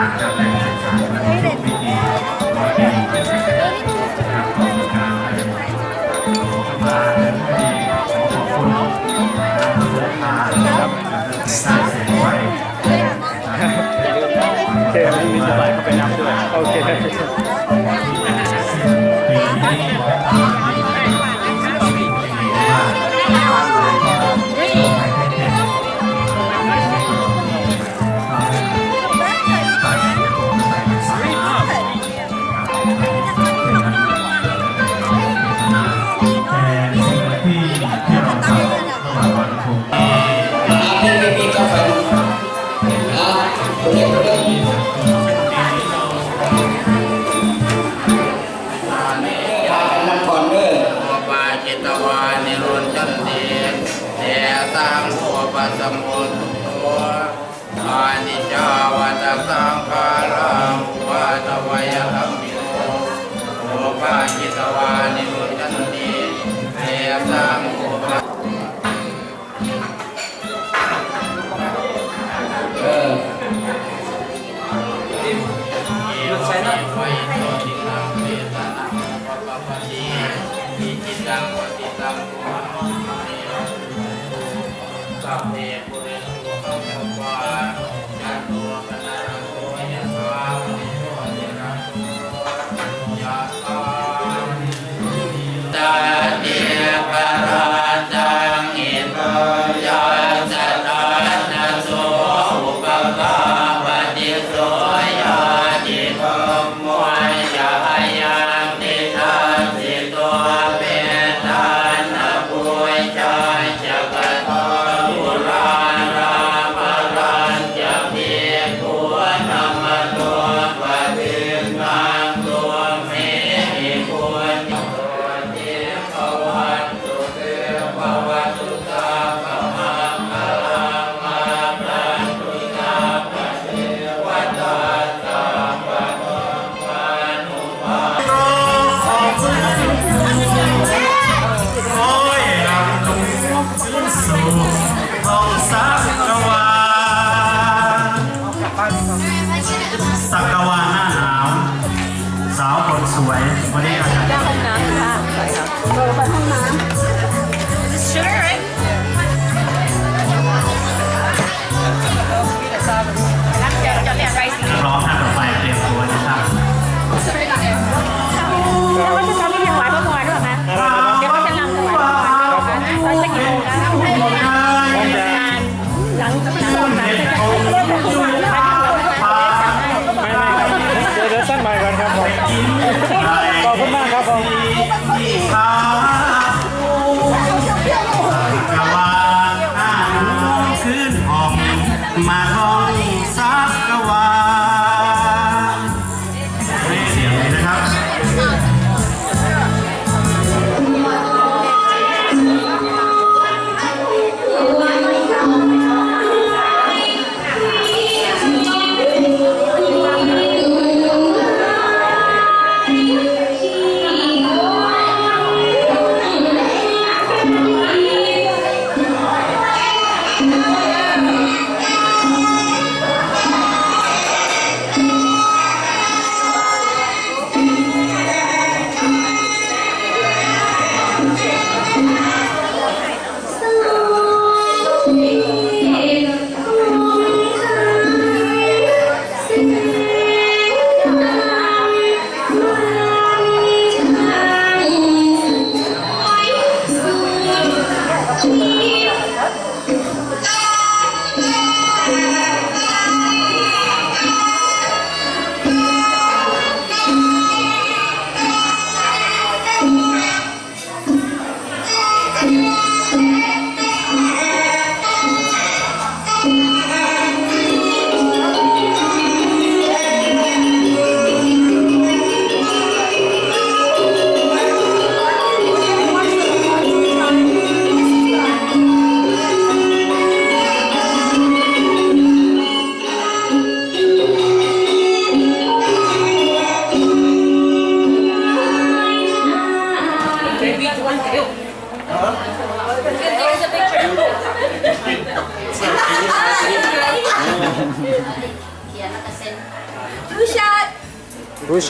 โอเคไม่มีสบายเข้าไปนับด้วยโอเค สัง รับจะจะเรียนไปสีร้อมครั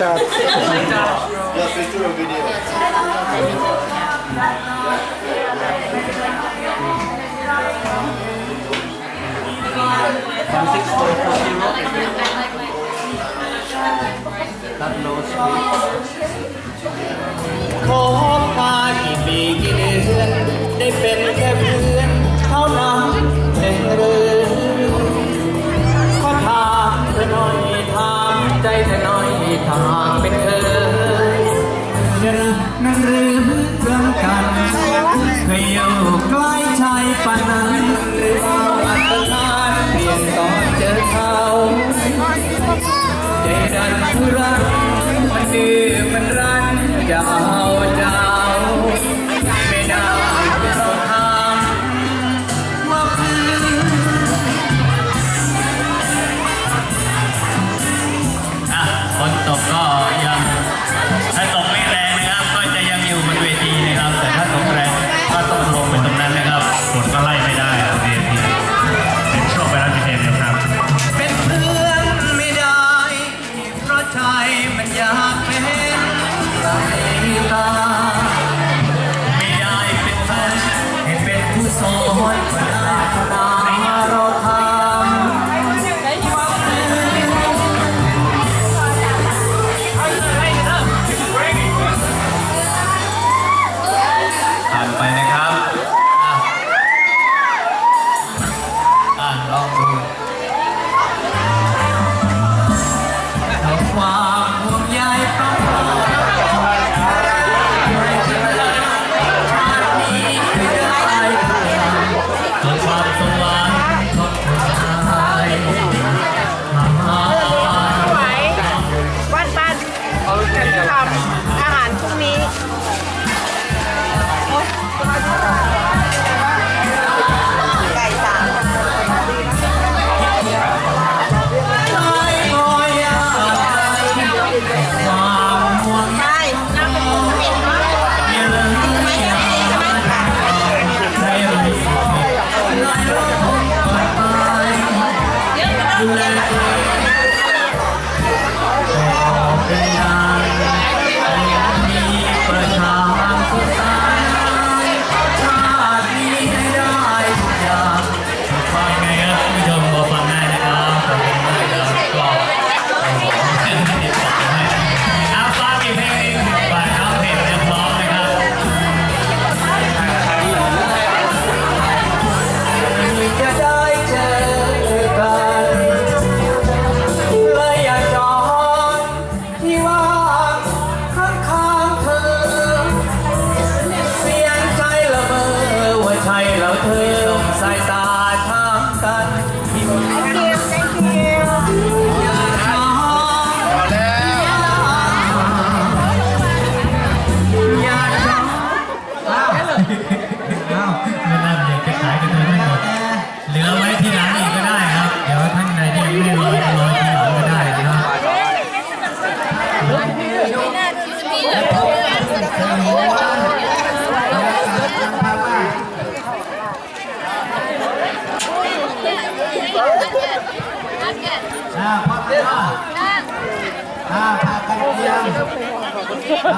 shop. 불안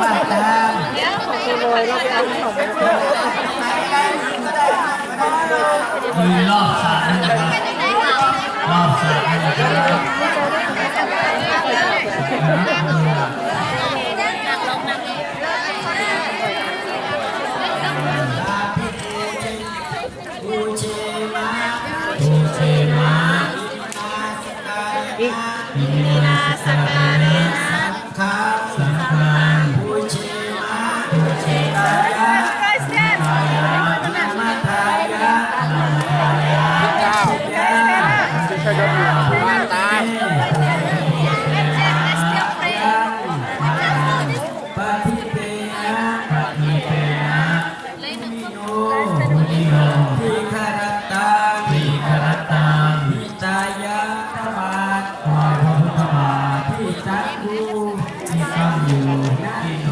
ว่าตามมีรอบสามนะครับรอบสามนะครับอีกมีนาสการะนะครับ ธบาตพระพุทธบาทที่จัดดูที่ตั้งอยู่ณ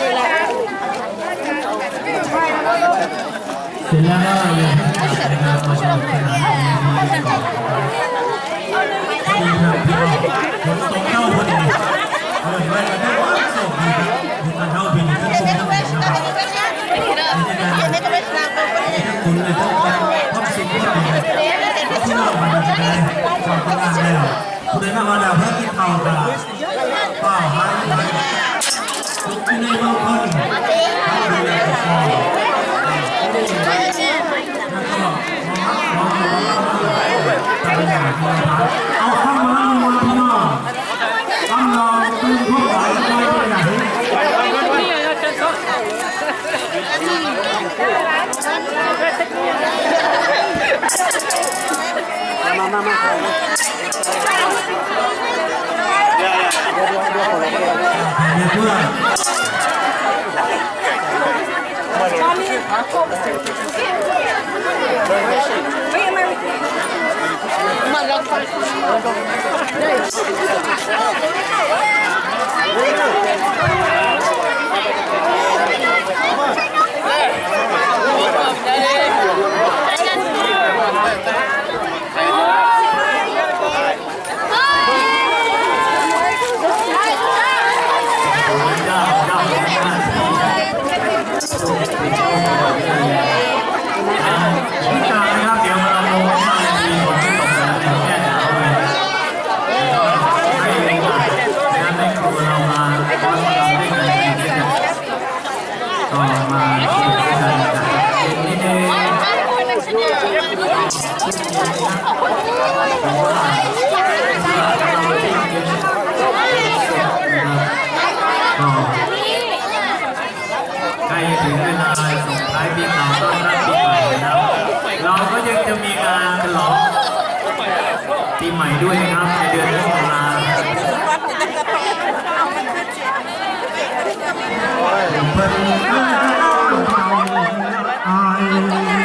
ดีแล้วเสไม่ได้วก็อย่าให้ขาดนะครับมาไมดีครับพี่น้องผมตรงเข้าพอดีเอาไว้ไว้กันได้ว่าส่งดีครับดูการเข้าพินิจขึ้นสูงนะครับคุณเลยต้องการความสุขที่ดีที่เรามาดูได้ความกล้าแล้วคุณได้มาว่าดาวเพื่อกินเอาตลาดเปล่าหายไป ที่ในโลกนี้ทำดูแลตัวเองแล้องล่าทำอย่างไรเอาเข้ามาดูว่าพี่น้องทำเราเป็นผู้ใหญ่ไม่ได้อย่างนี้เนี่ยเพื่อน พิ ใกล้ถึงเวลาส่งท้ายปีเก่าต้อนรับปีใหม่แล้วเราก็ยังจะมีการฉลองปีใหม่ด้วยนะครับในเดือนมกราคมเ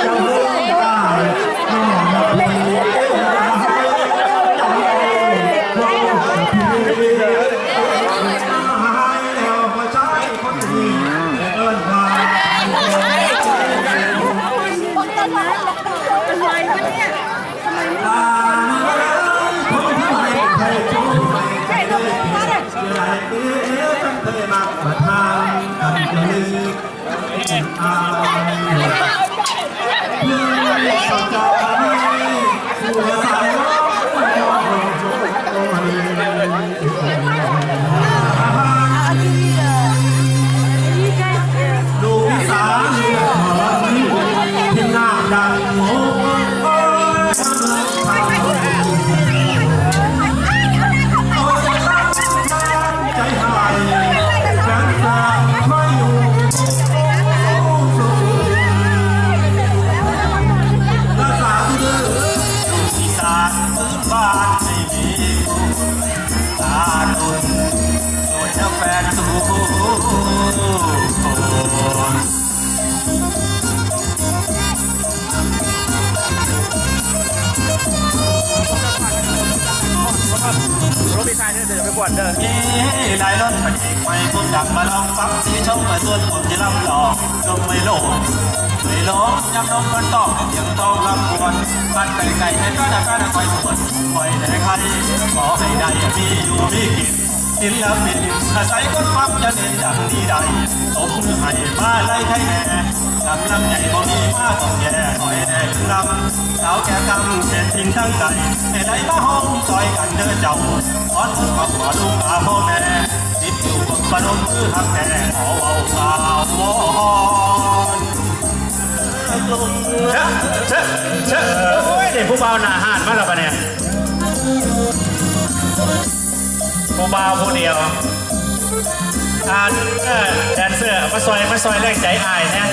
ส สาวแก่กำเศษทิ้งทั้งใจให้ได้มาห้องซอยกันเด้อเจ้าขอทุนขอขอลูกอาพ่อแม่ติดอยู่บนปนมมือหักแน่ขอเอาสาววอนเชะเชะเชะโอ้ยเด็กผู้เบาหนาหาดมาแล้วปะเนี่ยผู้เบาผู้เดียวอาเออแดนเซอร์มาซอยมาซอยแรกใจอายนะ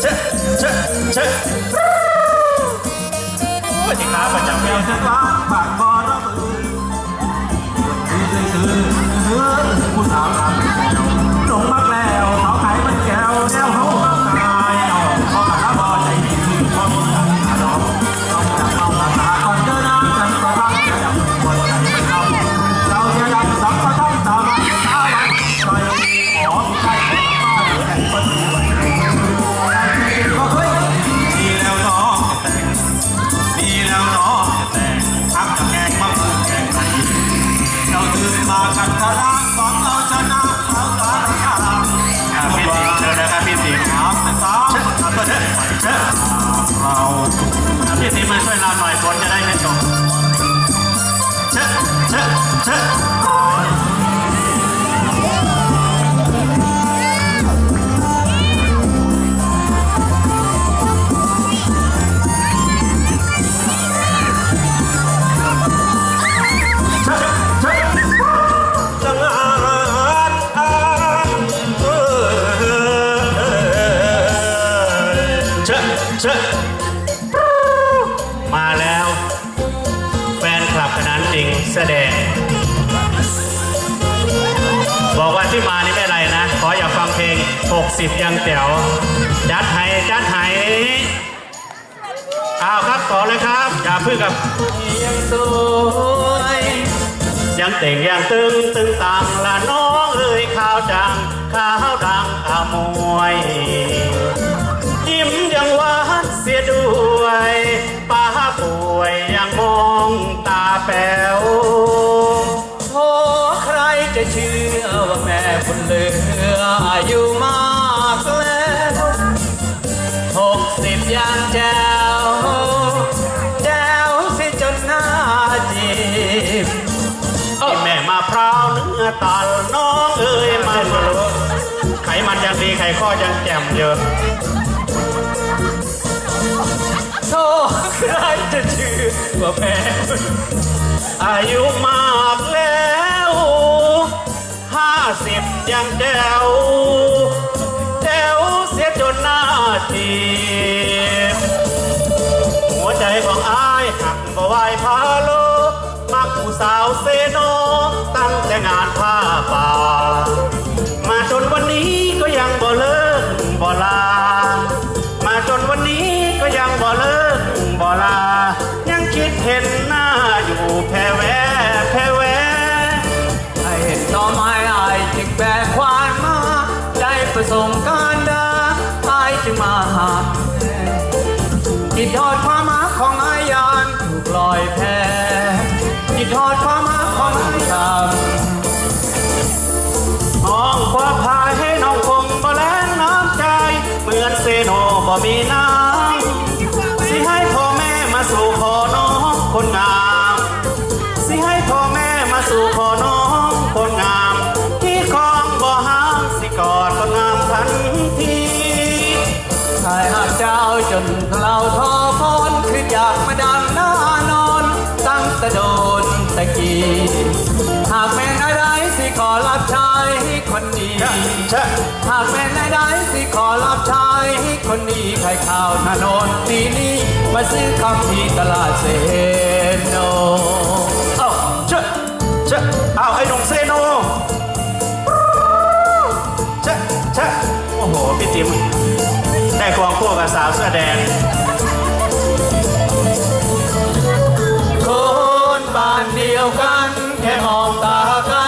เชะเชะเชอ เป็นสินค้าประจำปีผู้สาวทำแก้วหลงมักแล้วเขาขายมันแก้วแก้วเขา 60 ยังแจ๋วจัดไห้จัดไห้อ้าวครับต่อเลยครับ อย่าพึ่งกับยังสวยยังเต่งยังตึงตึงตังละน้องเอ้ยข้าวดังข้าวดังอามวยยิ้มยังหวานเสียด้วยป้าป่วยยังมองตาแป๋ว เอ้ยมันไขมันยังดีไขข้อยังแจ่มเยอะโอ้ใครจะเชื่อว่าแม่บุญอายุมากแล้วห้าสิบยังแจ๋วแจ๋วเสียจนหน้าทีบหัวใจของอายหักบ่ไหวพาโลมักผู้สาวเซโนตั้งแต่งานผ้าป่า มหมาของอายานถูกลอยแพจิตทอดความหมาของอายานน้องคว้าพายให้น้องคงบ่แลงน้ำใจ เหมือนเซโนบ่มีน้ำสิให้พ่อแม่มาสู่ขอน้องคนงาม สิให้พ่อแม่มาสู่ขอน้องคนงาม ที่คองบ่ห้ามสิกอดคนงามทันทีชายหา อพรคืออยากมาดังหน้านอน ตั้งแต่โดนตะกี้ หากแม่นอะไรสิขอรับใช้คนนี้เชะหากแม่นได้สิขอรับใช้คนนี้ใครข่าวถนนปีนี้มาซื้อคำที่ตลาดเซโน เอ้าเชะเชะเอาไอ้หนุ่มเซโนเชะเชะโอ้โห พี่ติ๋มได้ควงคู่กับสาวเสื้อแดง เดียวกัน แค่มองตากัน